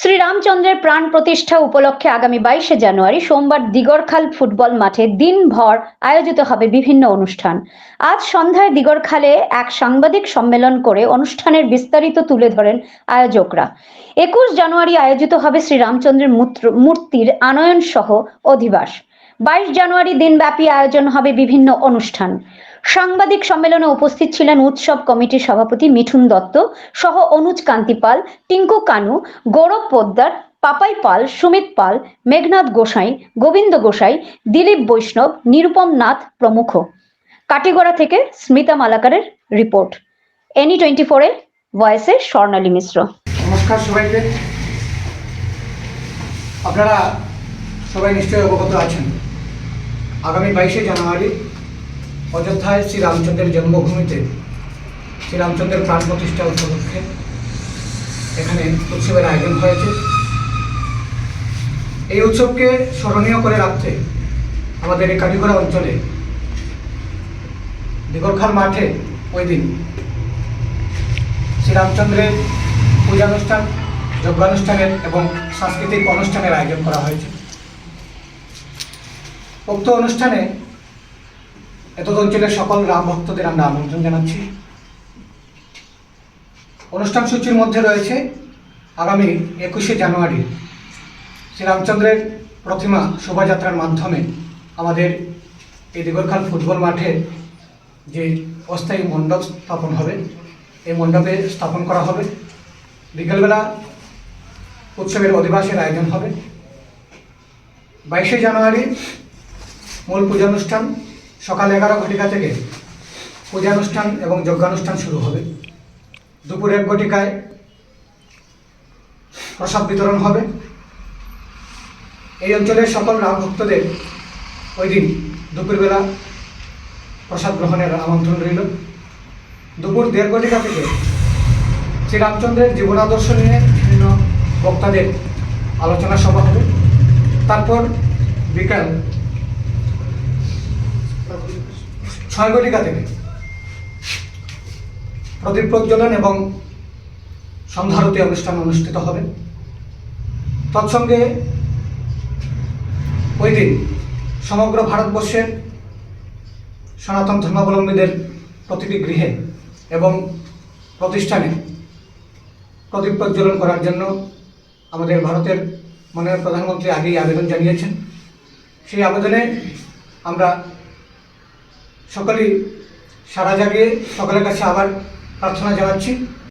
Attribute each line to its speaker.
Speaker 1: শ্রীরামচন্দ্রের প্রাণ প্রতিষ্ঠা উপলক্ষে আগামী বাইশে জানুয়ারি সোমবার দিগরখাল ফুটবল মাঠে দিনভর আয়োজিত হবে বিভিন্ন অনুষ্ঠান। আজ সন্ধ্যায় দিগরখালে এক সাংবাদিক সম্মেলন করে অনুষ্ঠানের বিস্তারিত তুলে ধরেন আয়োজকরা। একুশ জানুয়ারি আয়োজিত হবে শ্রীরামচন্দ্রের মূর্তির আনয়ন সহ অধিবাস। বাইশ জানুয়ারি দিনব্যাপী আয়োজন হবে বিভিন্ন অনুষ্ঠান। সাংবাদিক সম্মেলনে উপস্থিত ছিলেন উৎসব কমিটির সভাপতি মিঠুন দত্ত, সহ অনুজ কান্তি পাল, টিঙ্কু কানু, গৌরব পোদ্দার, পাপাই পাল, সুমিত পাল, মেঘনাথ গোসাই, গোবিন্দ গোসাই, দিলীপ বৈষ্ণব, নিরুপম নাথ প্রমুখ। কাটিগড়া থেকে স্মিতা মালাকারের রিপোর্ট। এনি টোয়েন্টি ফোরে ভয়েসে স্বর্ণালী মিশ্র।
Speaker 2: নমস্কার সবাইকে। আপনারা সবাই নিশ্চয়ই অবগত আছেন। আগামী বাইশে জানুয়ারি অযোধ্যায় শ্রীরামচন্দ্রের জন্মভূমিতে শ্রীরামচন্দ্রের প্রাণ প্রতিষ্ঠা উপলক্ষে এখানে উৎসবের আয়োজন হয়েছে। এই উৎসবকে স্মরণীয় করে রাখতে আমাদের এই কাটিগড়া অঞ্চলে দিগরখাল মাঠে ওই দিন শ্রীরামচন্দ্রের পূজানুষ্ঠান, যজ্ঞানুষ্ঠানের এবং সাংস্কৃতিক অনুষ্ঠানের আয়োজন করা হয়েছে। উক্ত অনুষ্ঠানে এতদ অঞ্চলের সকল রাম ভক্তদের আমরা আমন্ত্রণ জানাচ্ছি। অনুষ্ঠান সূচির মধ্যে রয়েছে আগামী একুশে জানুয়ারি শ্রীরামচন্দ্রের প্রতিমা শোভাযাত্রার মাধ্যমে আমাদের এই দিগরখাল ফুটবল মাঠে যে অস্থায়ী মণ্ডপ স্থাপন হবে, এই মণ্ডপে স্থাপন করা হবে। বিকেলবেলা উৎসবের অধিবাসের আয়োজন হবে। বাইশে জানুয়ারি মূল পূজানুষ্ঠান সকাল এগারো ঘটিকা থেকে পূজানুষ্ঠান এবং যজ্ঞানুষ্ঠান শুরু হবে। দুপুর এক ঘটিকায় প্রসাদ বিতরণ হবে। এই অঞ্চলের সকল রাম ভক্তদের ওই দিন দুপুরবেলা প্রসাদ গ্রহণের আমন্ত্রণ রইল। দুপুর দেড় ঘটিকা থেকে শ্রীরামচন্দ্রের জীবনাদর্শ নিয়ে বিভিন্ন বক্তাদের আলোচনা সভা হবে। তারপর বিকাল ঘটিকা থেকে প্রদীপ প্রজ্বলন এবং সন্ধ্যারতি অনুষ্ঠান অনুষ্ঠিত হবে। তৎসঙ্গে ওই দিন সমগ্র ভারতবর্ষের সনাতন ধর্মাবলম্বীদের প্রতিটি গৃহে এবং প্রতিষ্ঠানে প্রদীপ প্রজ্বলন করার জন্য আমাদের ভারতের মাননীয় প্রধানমন্ত্রী আগেই আবেদন জানিয়েছেন। সেই আবেদনে আমরা সকলেই সারা জাগে সকলের কাছে আবার প্রার্থনা জানাচ্ছি।